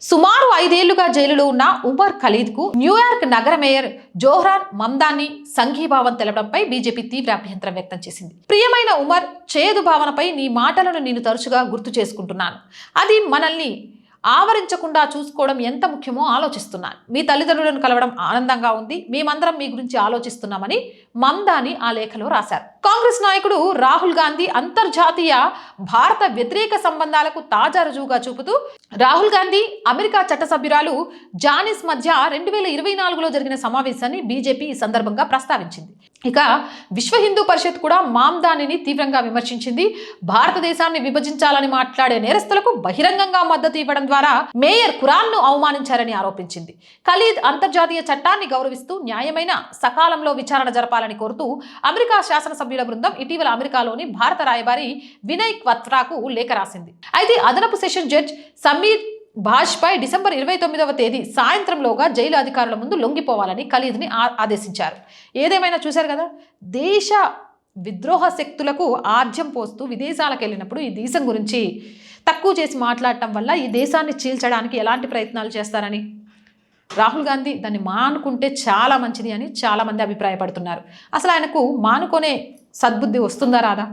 సుమారు ఐదేళ్ళుగా జైలులో ఉన్న ఉమర్ ఖలీద్కు న్యూయార్క్ నగర మేయర్ జోహ్రాన్ మమ్దాని సంఘీభావం తెలపడంపై బీజేపీ తీవ్ర అభ్యంతరం వ్యక్తం చేసింది. ప్రియమైన ఉమర్ చేదు భావనపై నీ మాటలను నేను తరచుగా గుర్తు చేసుకుంటున్నాను. అది మనల్ని ఆవరించకుండా చూసుకోవడం ఎంత ముఖ్యమో ఆలోచిస్తున్నాను. మీ తల్లిదండ్రులను కలవడం ఆనందంగా ఉంది. మేమందరం మీ గురించి ఆలోచిస్తున్నామని మందాని ఆ లేఖలో రాశారు. కాంగ్రెస్ నాయకుడు రాహుల్ గాంధీ అంతర్జాతీయ భారత వ్యతిరేక సంబంధాలకు తాజా రుజువుగా చూపుతూ రాహుల్ గాంధీ అమెరికా చట్టసభ్యురాలు జానిస్ మధ్య రెండు వేల ఇరవై నాలుగులో జరిగిన సమావేశాన్ని బీజేపీ ఈ సందర్భంగా ప్రస్తావించింది. ఇక విశ్వ హిందూ పరిషత్ కూడా మామ్దానిని తీవ్రంగా విమర్శించింది. భారతదేశాన్ని విభజించాలని మాట్లాడే నేరస్తులకు బహిరంగంగా మద్దతు ఇవ్వడం ద్వారా మేయర్ ఖురాన్ను అవమానించారని ఆరోపించింది. ఖలీద్ అంతర్జాతీయ చట్టాన్ని గౌరవిస్తూ న్యాయమైన సకాలంలో విచారణ జరపాలని కోరుతూ అమెరికా శాసనసభ్యుల బృందం ఇటీవల అమెరికాలోని భారత రాయబారి వినయ్ క్వత్రాకు లేఖ రాసింది. అయితే అదనపు సెషన్ జడ్జ్ సమీర్ భాష్పై డిసెంబర్ ఇరవై తొమ్మిదవ తేదీ సాయంత్రంలోగా జైలు అధికారుల ముందు లొంగిపోవాలని ఖలీద్ని ఆదేశించారు. ఏదేమైనా చూశారు కదా? దేశ విద్రోహ శక్తులకు ఆజ్యం పోస్తూ విదేశాలకు వెళ్ళినప్పుడు ఈ దేశం గురించి తక్కువ చేసి మాట్లాడటం వల్ల ఈ దేశాన్ని చీల్చడానికి ఎలాంటి ప్రయత్నాలు చేస్తారని? రాహుల్ గాంధీ దాన్ని మానుకుంటే చాలా మంచిది అని చాలామంది అభిప్రాయపడుతున్నారు. అసలు ఆయనకు మానుకొనే సద్బుద్ధి వస్తుందా రాదా?